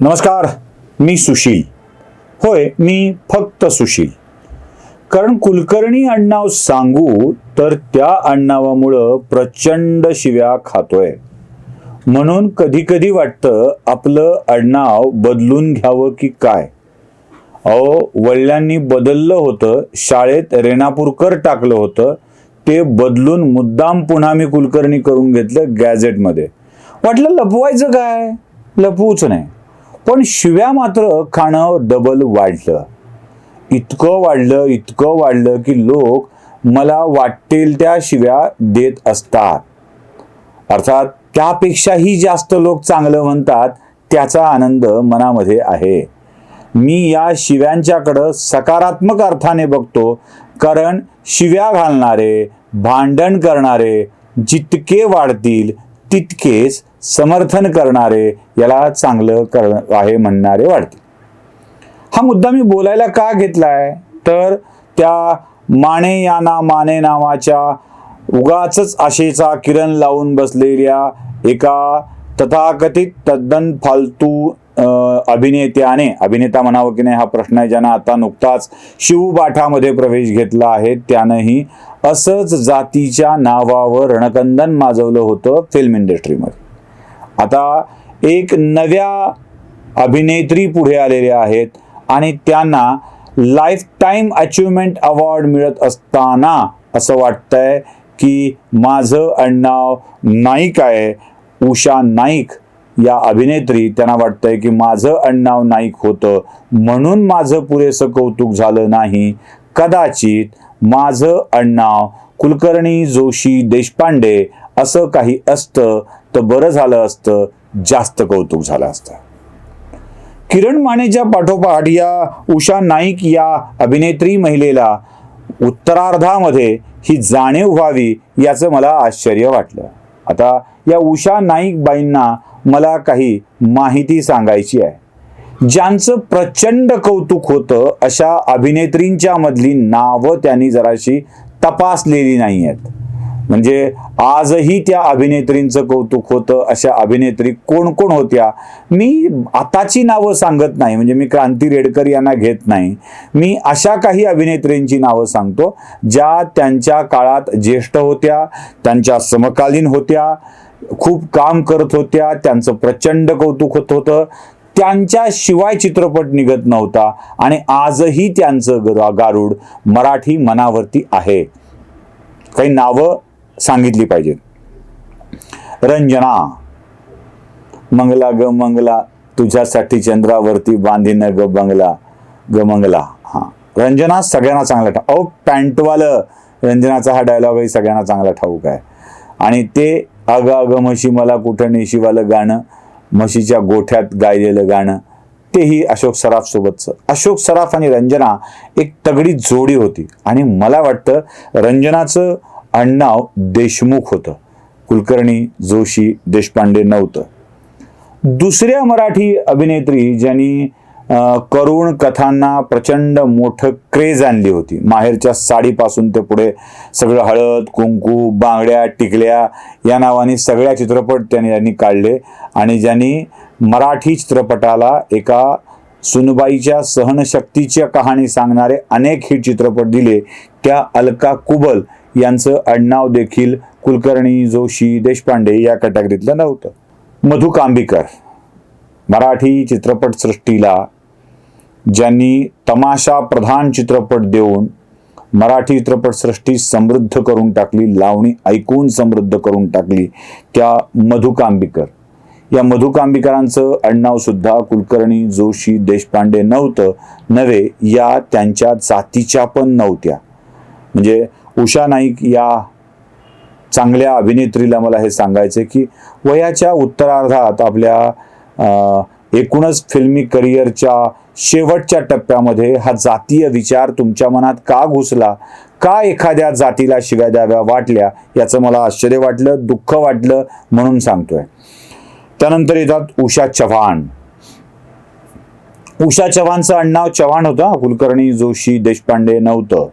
नमस्कार मी सुशील. होय मी फक्त सुशील. कारण कुलकर्णी अण्णाव सांगू तर त्या अण्णावामुळं प्रचंड शिव्या खातोय. म्हणून कधी कधी वाटतं आपलं अण्णाव बदलून घ्यावं की काय? अहो वडिलांनी बदललं होतं शाळेत रेणापूरकर टाकलं होतं ते बदलून मुद्दाम पुन्हा मी कुलकर्णी करून घेतलं गॅझेटमध्ये. वाटलं लपवायचं काय? लपवूच नाही. पण शिव्या मात्र खाणं डबल वाढलं. इतकं वाढलं इतकं वाढलं की लोक मला वाटेल त्या शिव्या देत असतात. अर्थात त्यापेक्षाही जास्त लोक चांगलं म्हणतात त्याचा आनंद मनामध्ये आहे. मी या शिव्यांच्याकडं सकारात्मक अर्थाने बघतो कारण शिव्या घालणारे भांडण करणारे जितके वाढतील तितकेच समर्थन करणारे याला चांगलं कर आहे म्हणणारे वाढतील. हा मुद्दा मी बोलायला का घेतलाय? तर त्या माने याना माने नावाच्या उगाच आशेचा किरण लावून बसलेल्या एका तथाकथित तद्दन फालतू अभिनेत्याने अभिनेता म्हणावं की नाही हा प्रश्न आहे ज्यानं आता नुकताच शिवबाठामध्ये प्रवेश घेतला आहे. त्यानंही असंच जातीच्या नावावर रणकंदन माजवलं होतं फिल्म इंडस्ट्रीमध्ये आता एक नव्या अभिनेत्री पुढे आलेल्या आहेत आणि त्यांना लाईफ टाईम अचिव्हमेंट अवॉर्ड मिळत असताना असं वाटतंय की माझं अण्णाव नाईक आहे उषा नाईक या अभिनेत्री. त्यांना वाटतंय की माझं अण्णाव नाईक होतं. म्हणून माझं पुरेसं कौतुक झालं नाही. कदाचित माझं अण्णाव कुलकर्णी जोशी देशपांडे असं काही असतं तर बरं झालं असतं जास्त कौतुक झालं असतं. किरण मानेच्या पाठोपाठ या उषा नाईक या अभिनेत्री महिलेला उत्तरार्धामध्ये ही जाणीव व्हावी याचं मला आश्चर्य वाटलं. आता या उषा नाईक बाईंना मला काही माहिती सांगायची आहे. ज्यांचं प्रचंड कौतुक होतं अशा अभिनेत्रींच्या मधली नावं त्यांनी जराशी तपासलेली नाही आहेत म्हणजे आजही त्या अभिनेत्रींचं कौतुक होतं अशा अभिनेत्री कोण कोण होत्या? मी आताची नावं सांगत नाही म्हणजे मी क्रांती रेडकर यांना घेत नाही. मी अशा काही अभिनेत्रींची नावं सांगतो ज्या त्यांच्या काळात ज्येष्ठ होत्या त्यांच्या समकालीन होत्या खूप काम करत होत्या त्यांचं प्रचंड कौतुक होत होतं. त्यांच्याशिवाय चित्रपट निघत नव्हता आणि आजही त्यांचं गर- मराठी मनावरती आहे. काही नावं सांगितली पाहिजेत रंजना मंगला ग मंगला तुझ्यासाठी चंद्रावरती बांधीन ग बंगला ग मंगला. हा. रंजना सगळ्यांना चांगला ठाऊ अहो पॅन्टवालं रंजनाचा हा डायलॉगही सगळ्यांना चांगला ठाऊक आहे. आणि ते अग अग म्हशी मला कुठं नेशीवालं गाणं म्हशीच्या गोठ्यात गायलेलं गाणं तेही अशोक सराफ सोबतचं अशोक सराफ आणि रंजना एक तगडी जोडी होती. आणि मला वाटतं रंजनाचं आडनाव देशमुख होतं. कुलकर्णी जोशी देशपांडे नव्हतं. दुसऱ्या मराठी अभिनेत्री ज्यांनी करुण कथांना प्रचंड मोठं क्रेज आणली होती. माहेरच्या साडीपासून ते पुढे सगळं हळद कुंकू बांगड्या टिकल्या या नावाने सगळ्या चित्रपट त्यांनी यांनी काढले आणि ज्यांनी मराठी चित्रपटाला एका सुनबाईच्या सहनशक्तीच्या कहाणी सांगणारे अनेक हिट चित्रपट दिले त्या अलका कुबल यांचं आडनाव देखील कुलकर्णी जोशी देशपांडे या कॅटेगरीतलं नव्हतं. मधु कांबीकर मराठी चित्रपटसृष्टीला ज्यांनी तमाशा प्रधान चित्रपट देऊन मराठी चित्रपटसृष्टी समृद्ध करून टाकली लावणी ऐकून समृद्ध करून टाकली त्या मधु कांबीकर. या मधु कांबीकरांचं आडनावसुद्धा कुलकर्णी जोशी देशपांडे नव्हतं. नव्हे या त्यांच्या जातीच्या पण नव्हत्या. म्हणजे उषा नाईक या चांगल्या अभिनेत्रीला मला हे सांगायचे की वयाच्या उत्तरार्धात आपल्या एकूणच फिल्मी करिअरच्या शेवटच्या टप्प्यामध्ये हा जातीय विचार तुमच्या मनात का घुसला? का एखाद्या जातीला शिव्या द्याव्या वाटल्या? याचं मला आश्चर्य वाटलं दुःख वाटलं म्हणून सांगतोय. त्यानंतर येतात उषा चव्हाण. उषा चव्हाणचं आडनाव चव्हाण होतं. कुलकर्णी जोशी देशपांडे नव्हतं.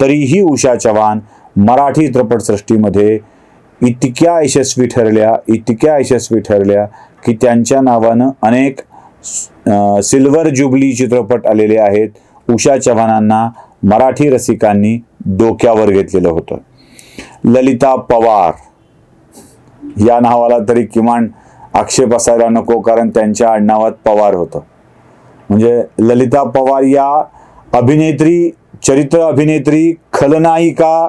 तरीही उषा चव्हाण मराठी चित्रपटसृष्टीमध्ये इतक्या यशस्वी ठरल्या इतक्या यशस्वी ठरल्या की त्यांच्या नावानं अनेक सिल्वर जुबली चित्रपट आलेले आहेत. उषा चव्हाणांना मराठी रसिकांनी डोक्यावर घेतलेलं होतं. ललिता पवार या नावाला तरी किमान आक्षेप असायला नको कारण त्यांच्या आडनावात पवार होतं. म्हणजे ललिता पवार या अभिनेत्री चरित्र अभिनेत्री खलनायिका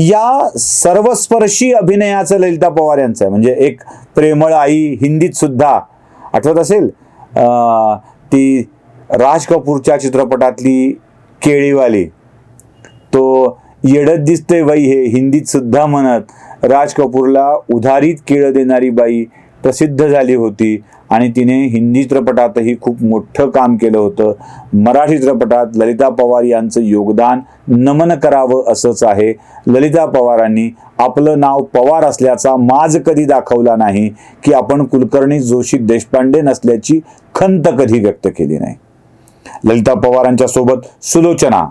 या सर्वस्पर्शी अभिनयाचं ललिता पवार यांचं आहे. म्हणजे एक प्रेमळ आई हिंदीत सुद्धा आठवत असेल? ती राज कपूरच्या चित्रपटातली केळीवाली. तो येडत दिसते बाई हे हिंदीत सुद्धा म्हणत राज कपूरला उधारीत केळं देणारी बाई प्रसिद्ध झाली होती. आणि तिने हिंदी चित्रपटातही खूप मोठं काम केलं होतं. मराठी चित्रपटात ललिता पवार यांचं योगदान नमन करावं असंच आहे. ललिता पवारांनी आपलं नाव पवार असल्याचा माज कधी दाखवला नाही की आपण कुलकर्णी जोशी देशपांडे नसल्याची खंत कधी व्यक्त केली नाही. ललिता पवारांच्या सोबत सुलोचना.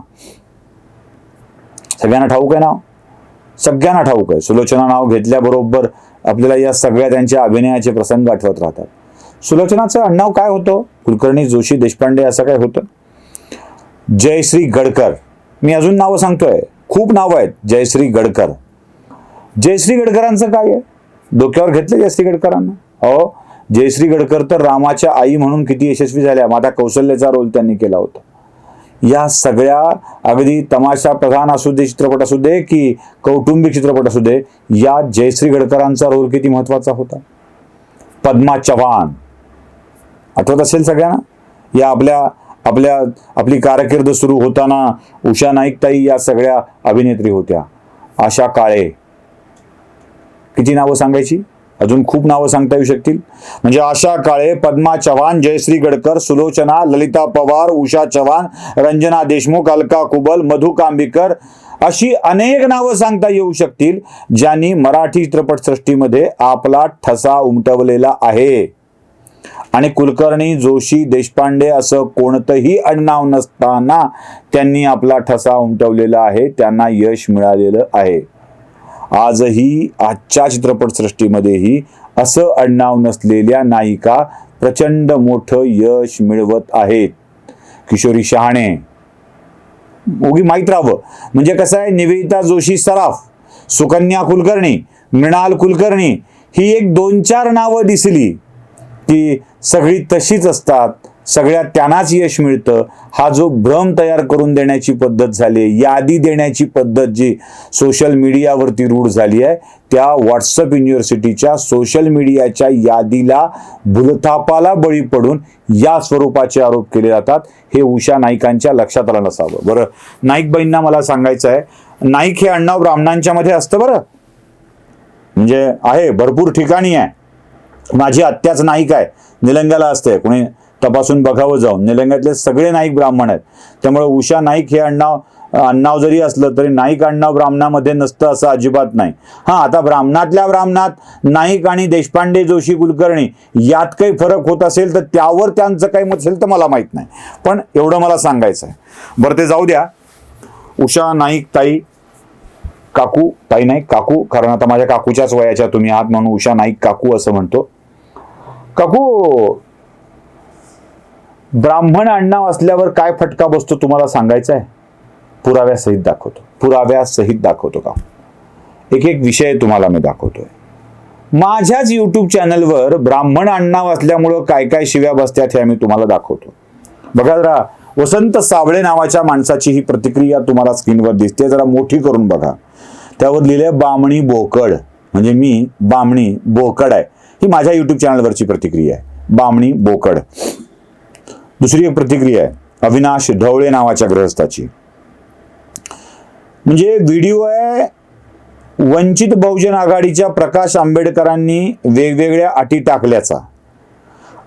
सगळ्यांना ठाऊक आहे नाव सगळ्यांना ठाऊक आहे. सुलोचना नाव घेतल्याबरोबर आपल्याला या सगळ्या त्यांच्या अभिनयाचे प्रसंग आठवत राहतात. सुलोचनाचं आडनाव काय होतं? कुलकर्णी जोशी देशपांडे असं काय होतं? जयश्री गडकर. मी अजून नावं सांगतोय. खूप नावं आहेत. जयश्री गडकर. जयश्री गडकरांचं काय आहे? डोक्यावर घेतलं जयश्री गडकरांना? हो जयश्री गडकर तर रामाच्या आई म्हणून किती यशस्वी झाल्या. माता कौशल्याचा रोल त्यांनी केला होता. या सगळ्या अगदी तमाशा प्रधान असू दे चित्रपट असू दे की कौटुंबिक चित्रपट असू दे या जयश्री गडकरांचा रोल किती महत्त्वाचा होता? पद्मा चव्हाण. आठवत असेल सगळ्यांना? या आपल्या आपल्या आपली कारकीर्द सुरू होताना उषा नाईकताई या सगळ्या अभिनेत्री होत्या. आशा काळे. किती नावं सांगायची? अजून खूप नावं सांगता येऊ शकतील. म्हणजे आशा काळे पद्मा चव्हाण जयश्री गडकर सुलोचना ललिता पवार उषा चव्हाण रंजना देशमुख अलका कुबल मधु कांबीकर अशी अनेक नावं सांगता येऊ शकतील ज्यांनी मराठी चित्रपटसृष्टीमध्ये आपला ठसा उमटवलेला आहे. आणि कुलकर्णी जोशी देशपांडे असं कोणतंही अडनाव नसताना त्यांनी आपला ठसा उमटवलेला आहे त्यांना यश मिळालेलं आहे. आजही आजच्या चित्रपटसृष्टीमध्येही असं अडनाव नसलेल्या नायिका प्रचंड मोठं यश मिळवत आहेत. किशोरी शहाणे. उगी माहीत राहावं. म्हणजे कसं आहे निवेदिता जोशी सराफ सुकन्या कुलकर्णी मृणाल कुलकर्णी ही एक दोन चार नावं दिसली की सगळी तशीच असतात. सगळ्या त्यांनाच यश मिळतं. हा जो भ्रम तयार करून देण्याची पद्धत झाली आहे यादी देण्याची पद्धत जी सोशल मीडियावरती रूढ झाली आहे त्या व्हॉट्सअप युनिव्हर्सिटीच्या सोशल मीडियाच्या यादीला भूलथापाला बळी पडून या स्वरूपाचे आरोप केले जातात. हे उषा नाईकांच्या लक्षात आलं नसावं. बरं नाईकबाईंना मला सांगायचं आहे नाईक हे अण्णाव ब्राह्मणांच्या मध्ये असतं बरं. म्हणजे आहे भरपूर ठिकाणी आहे. माझी आत्याच नाईक आहे निलंग्याला असते कोणी तपासून बघावं जाऊन. निलंग्यातले सगळे नाईक ब्राह्मण आहेत. त्यामुळे उषा नाईक हे अण्णाव अण्णाव जरी असलं तरी नाईक अण्णाव ब्राह्मणामध्ये नसतं असं अजिबात नाही. हां आता ब्राह्मणातल्या ब्राह्मणात नाईक आणि देशपांडे जोशी कुलकर्णी यात काही फरक होत असेल तर त्यावर त्यांचं काही मत असेल तर मला माहीत नाही. पण एवढं मला सांगायचं आहे. बरं ते जाऊ द्या. उषा नाईक ताई काकू ताई नाही काकू कारण आता माझ्या काकूच्याच वयाच्या तुम्ही आहात म्हणून उषा नाईक काकू असं म्हणतो. काकू ब्राह्मण आडनाव असल्यावर काय फटका बसतो तुम्हाला सांगायचा आहे? पुराव्यासहित दाखवतो. पुराव्यासहित दाखवतो का? एक एक विषय तुम्हाला मी दाखवतोय. माझ्याच युट्यूब चॅनलवर ब्राह्मण आडनाव असल्यामुळं काय काय शिव्या बसत्यात हे आम्ही तुम्हाला दाखवतो. बघा जरा वसंत सावळे नावाच्या माणसाची ही प्रतिक्रिया तुम्हाला स्क्रीनवर दिसते. जरा मोठी करून बघा. त्यावर लिहिलंय बामणी बोकड. म्हणजे मी बामणी बोकड आहे. ही माझ्या युट्यूब चॅनलवरची प्रतिक्रिया आहे. बामणी बोकड. दुसरी एक प्रतिक्रिया आहे. अविनाश ढवळे नावाच्या ग्रहस्थाची म्हणजे व्हिडिओ आहे वंचित बहुजन आघाडीच्या प्रकाश आंबेडकरांनी वेगवेगळ्या अटी टाकल्याचा.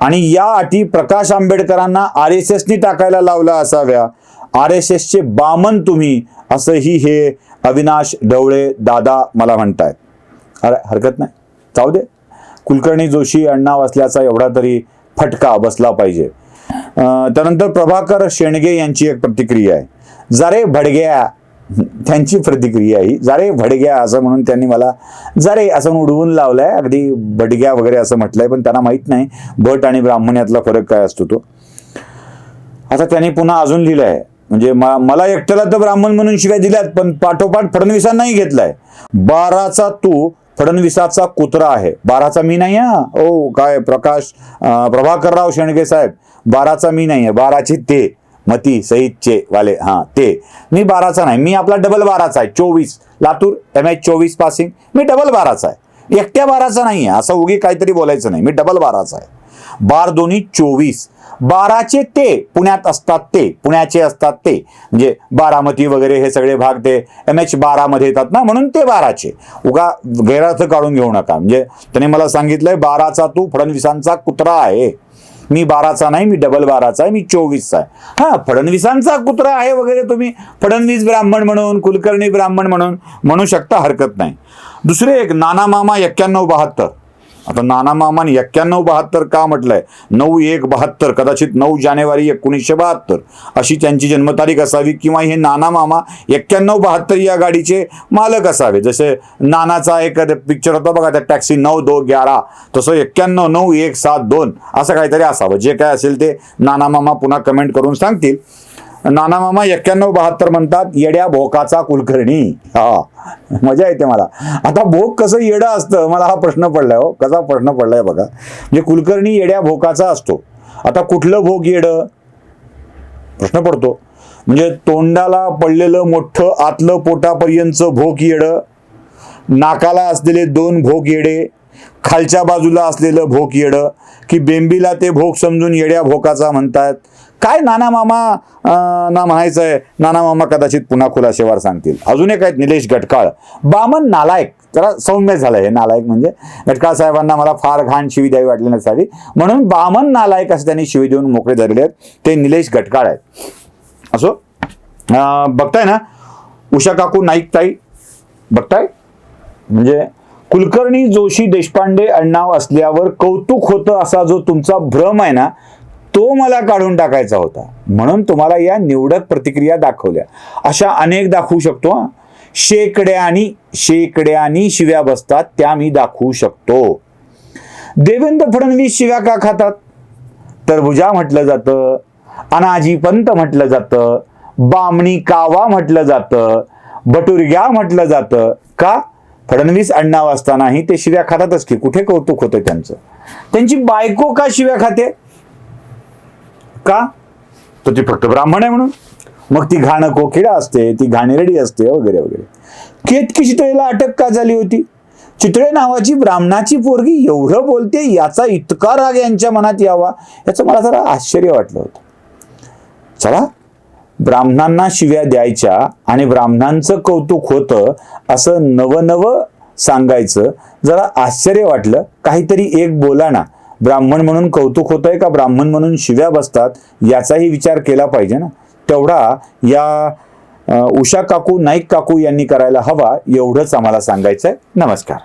आणि या अटी प्रकाश आंबेडकरांना आर एस एसनी टाकायला लावल्या असाव्या. आर एस एसचे बामन तुम्ही असंही हे अविनाश ढवळे दादा मला म्हणतायत. अरे हरकत नाही. जाऊ दे. कुलकर्णी जोशी अण्णा असल्याचा एवढा तरी फटका बसला पाहिजे. त्यानंतर प्रभाकर शेणगे यांची एक प्रतिक्रिया आहे. जरे भडग्या त्यांची प्रतिक्रिया ही जारे भडग्या असं म्हणून त्यांनी मला जारे असं म्हणून उडवून लावलंय. अगदी भडग्या वगैरे असं म्हटलंय पण त्यांना माहीत नाही. भट आणि ब्राह्मण यातला फरक काय असतो तो. आता त्यांनी पुन्हा अजून लिहिलंय. म्हणजे मला एकट्याला तर ब्राह्मण म्हणून शिवाय दिल्यात पण पाठोपाठ फडणवीसांनाही घेतलाय. बाराचा तू फडणवीसाचा कुत्रा आहे. बाराचा मी नाही हा. ओ काय प्रकाश प्रभाकरराव शेणगे साहेब. बाराचा मी नाही आहे बाराचे ते. मती सहितचे वाले हा ते. मी बाराचा नाही मी आपला डबल बाराचा आहे चोवीस. लातूर एम एच चोवीस पासिंग मी डबल बाराचा आहे. एकट्या बाराचा नाही आहे असं उगी काहीतरी बोलायचं नाही मी डबल बाराचा आहे. बार दोन्ही चोवीस. बाराचे ते पुण्यात असतात ते पुण्याचे असतात ते. म्हणजे बारामती वगैरे हे सगळे भाग ते एम एच बारामध्ये येतात ना म्हणून ते बाराचे. उगा गैरार्थ काढून घेऊ नका. म्हणजे त्याने मला सांगितलंय बाराचा तू फडणवीसांचा कुत्रा आहे. मी बाराचा नाही मी डबल बाराचा आहे मी चोवीसचा आहे. हा फडणवीसांचा कुत्रा आहे वगैरे तुम्ही. फडणवीस ब्राह्मण म्हणून कुलकर्णी ब्राह्मण म्हणून म्हणू शकता हरकत नाही. दुसरे एक नाना मामा एक्क्याण्णव बहात्तर. आता नाना मामाने एक्क्याण्णव बहात्तर का म्हटलंय? नऊ एक बहात्तर कदाचित नऊ जानेवारी एकोणीसशे बहात्तर. अशी त्यांची जन्मतारीख असावी किंवा हे नाना मामा एक्क्याण्णव बहात्तर या गाडीचे मालक असावे. जसे नानाचा एक पिक्चर होता बघा त्या टॅक्सी नऊ दो ग्यारा. तसं एक्क्याण्णव नऊ एक सात दोन असं काहीतरी असावं. जे काय असेल ते नाना मामा पुन्हा कमेंट करून सांगतील. नाना मामा एक्क्याण्णव बहात्तर म्हणतात येड्या भोकाचा कुलकर्णी. हा मजा येते मला. आता भोक कसं येडं असतं मला हा प्रश्न पडलाय हो. कसा प्रश्न पडलाय बघा. म्हणजे कुलकर्णी येड्या भोकाचा असतो. आता कुठलं भोग येडं? प्रश्न पडतो. म्हणजे तोंडाला पडलेलं मोठं आतलं पोटापर्यंतचं भोक येडं नाकाला असलेले दोन भोग येडे खालच्या बाजूला असलेलं भोक येडं की बेंबीला ते भोग समजून येड्या भोकाचा म्हणतात काय नाना मामा ना म्हणायचं आहे. नाना मामा कदाचित पुन्हा खुलाशेवार सांगतील. अजून एक आहेत निलेश गटकाळ. बामन नालायक जरा सौम्य झालं हे नालायक म्हणजे. गटकाळ साहेबांना मला फार घाण शिवी द्यावी वाटली नसावी. म्हणून बामन नालायक असं त्यांनी शिवी देऊन मोकळे धरले आहेत. ते निलेश गटकाळ आहेत. असो बघताय ना उषा काकू नाईक ताई बघताय? म्हणजे कुलकर्णी जोशी देशपांडे अण्णाव असल्यावर कौतुक होतं असा जो तुमचा भ्रम आहे ना तो मला काढून टाकायचा होता. म्हणून तुम्हाला या निवडक प्रतिक्रिया दाखवल्या. अशा अनेक दाखवू शकतो शेकड्यानी शेकड्यानी शिव्या बसतात त्या मी दाखवू शकतो. देवेंद्र फडणवीस शिव्या का खातात? तरबुजा म्हटलं जातं अनाजी पंत म्हटलं जातं बामणी कावा म्हटलं जातं बटुरग्या म्हटलं जातं. का? फडणवीस अण्णा असतानाही ते शिव्या खातातच की कुठे कौतुक होतं त्यांचं? त्यांची बायको का शिव्या खाते? का? तर ती फक्त ब्राह्मण आहे म्हणून. मग ती घाणं कोकिडा असते ती घाणेरडी असते वगैरे वगैरे. केतकी चितळेला अटक का झाली होती? चितळे नावाची ब्राह्मणाची पोरगी एवढं बोलते याचा इतका राग यांच्या मनात यावा याचं मला जरा आश्चर्य वाटलं होतं. चला ब्राह्मणांना शिव्या द्यायच्या आणि ब्राह्मणांचं कौतुक होतं असं नवनवं सांगायचं जरा आश्चर्य वाटलं. काहीतरी एक बोला ना. ब्राह्मण म्हणून कौतुक होतंय का ब्राह्मण म्हणून शिव्या बसतात? याचाही विचार केला पाहिजे ना. तेवढा या उषा काकू नाईक काकू यांनी करायला हवा एवढंच आम्हाला सांगायचं आहे नमस्कार.